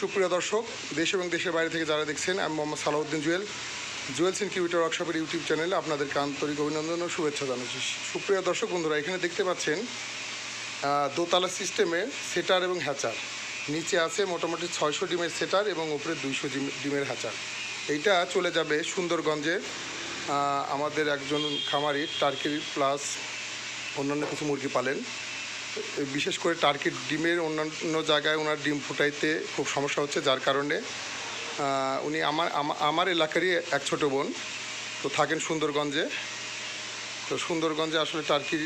সুপ্রিয় দর্শক, দেশ এবং দেশের বাইরে থেকে যারা দেখছেন, আমি মোহাম্মদ সালাউদ্দিন জুয়েল। জুয়েলস ইনকিউবেটর ওয়ার্কশপের ইউটিউব চ্যানেলে আপনাদেরকে আন্তরিক অভিনন্দন ও শুভেচ্ছা জানাচ্ছি। সুপ্রিয় দর্শক, বন্ধুরা, এখানে দেখতে পাচ্ছেন দোতলা সিস্টেমে সেটার এবং হ্যাচার। নিচে আছে মোটামুটি ছয়শো ডিমের সেটার এবং উপরে দুইশো ডিমের হ্যাচার। এইটা চলে যাবে সুন্দরগঞ্জে আমাদের একজন খামারি টার্কি প্লাস অন্যান্য কিছু মুরগি পালেন। বিশেষ করে টার্কির ডিমের অন্যান্য জায়গায় ওনার ডিম ফুটাইতে খুব সমস্যা হচ্ছে, যার কারণে উনি আমার আমার এলাকারই এক ছোট বোন। তো থাকেন সুন্দরগঞ্জে। তো সুন্দরগঞ্জে আসলে টার্কির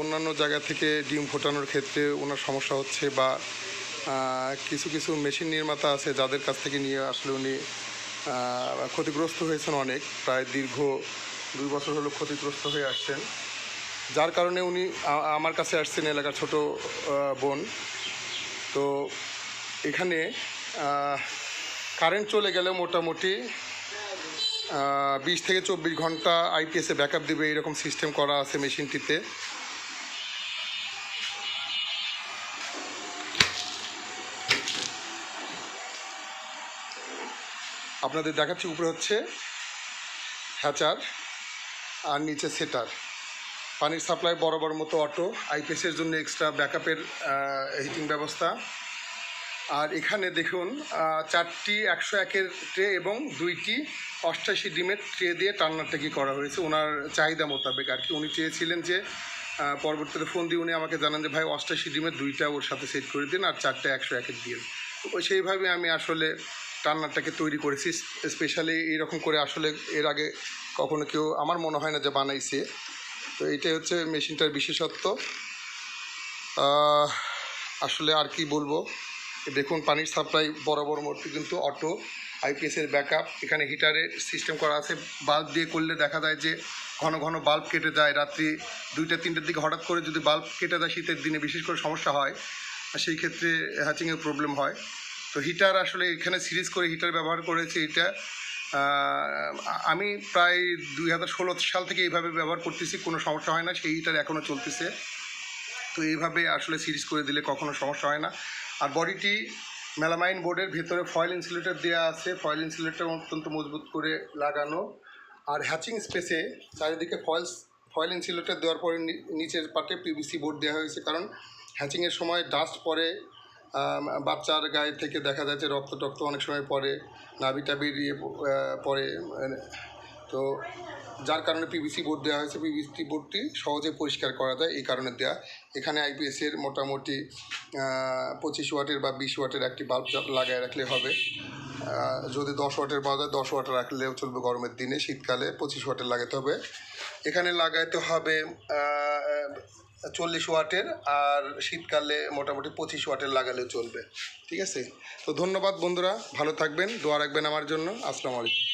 অন্যান্য জায়গা থেকে ডিম ফোটানোর ক্ষেত্রে ওনার সমস্যা হচ্ছে বা কিছু কিছু মেশিন নির্মাতা আছে যাদের কাছ থেকে নিয়ে আসলে উনি ক্ষতিগ্রস্ত হয়েছেন অনেক। প্রায় দীর্ঘ দুই বছর হলো ক্ষতিগ্রস্ত হয়ে আসছেন। যার কারণে উনি আমার কাছে আসছেন এলাকার ছোট বোন। তো এখানে কারেন্ট চলে গেলে মোটামুটি বিশ থেকে চব্বিশ ঘণ্টা আইপিএসে ব্যাকআপ দেবে, এরকম সিস্টেম করা আছে মেশিনটিতে। আপনাদের দেখাচ্ছি উপরে হচ্ছে হ্যাচার, আর নিচে সেটার। পানির সাপ্লাই বরাবর মতো অটো আইপিএসের জন্য এক্সট্রা ব্যাকআপের হিটিং ব্যবস্থা। আর এখানে দেখুন চারটি একশো একের ট্রে এবং দুইটি অষ্টাশি ডিমের ট্রে দিয়ে টান্নারটাকি করা হয়েছে। ওনার চাহিদা মোতাবেক আর কি। উনি চেয়েছিলেন যে পরবর্তীতে ফোন দিয়ে উনি আমাকে জানান যে, ভাই, অষ্টাশি ডিমের দুইটা ওর সাথে সেট করে দিন আর চারটে একশো একের তো সেইভাবে আমি আসলে টান্নারটাকে তৈরি করেছি। স্পেশালি এইরকম করে আসলে এর আগে কখনো কেউ, আমার মনে হয় না যে বানাইছে। তো এইটাই হচ্ছে মেশিনটার বিশেষত্ব। আসলে আর কি বলব? দেখুন, পানির সাপ্লাই বরাবর মধ্যে কিন্তু অটো আইপিএসের ব্যাকআপ, এখানে হিটারের সিস্টেম করা আছে। বাল্ব দিয়ে করলে দেখা যায় যে ঘন ঘন বাল্ব কেটে যায়। রাত্রি দুইটা, তিনটের দিকে হঠাৎ করে যদি বাল্ব কেটে যায়, শীতের দিনে বিশেষ করে সমস্যা হয় সেই ক্ষেত্রে হ্যাচিংয়ের প্রবলেম হয়। তো হিটার আসলে এখানে সিরিজ করে হিটার ব্যবহার করেছে। এটা আমি প্রায় দুই হাজার ষোলো সাল থেকে এইভাবে ব্যবহার করতেছি, কোনো সমস্যা হয় না, সেইটার এখনও চলতেছে। তো এইভাবে আসলে সিরিজ করে দিলে কখনো সমস্যা হয় না। আর বডিটি মেলামাইন বোর্ডের ভেতরে ফয়েল ইনসুলেটর দেওয়া আছে ফয়েল ইনসুলেটর অত্যন্ত মজবুত করে লাগানো। আর হ্যাচিং স্পেসে চারিদিকে ফয়েলস ফয়েল ইনসুলেটর দেওয়ার পরে নিচের পাটে পিভিসি বোর্ড দেওয়া হয়েছে, কারণ হ্যাচিংয়ের সময় ডাস্ট পরে বাচ্চার গায়ে থেকে দেখা যাচ্ছে রক্ত টক্ত অনেক সময় পরে নাভি টাবি দিয়ে পরে মানে, তো যার কারণে পিভিসি বোর্ড দেওয়া হয়েছে। পিভিসি বোর্ডটি সহজে পরিষ্কার করা যায় এই কারণে দেওয়া এখানে আইপিএসের মোটামুটি পঁচিশ ওয়াটের বা বিশ ওয়াটের একটি বাল্ব লাগায় রাখলে হবে। যদি দশ ওয়াটের পাওয়া যায় দশ ওয়াটের রাখলেও চলবে গরমের দিনে। শীতকালে পঁচিশ ওয়াটের লাগাতে হবে। এখানে লাগাইতে হবে চল্লিশ ওয়াটের আর শীতকালে মোটামুটি পঁচিশ ওয়াটের লাগালেও চলবে। ঠিক আছে? তো ধন্যবাদ বন্ধুরা, ভালো থাকবেন, দোয়া রাখবেন আমার জন্য। আসসালামু আলাইকুম।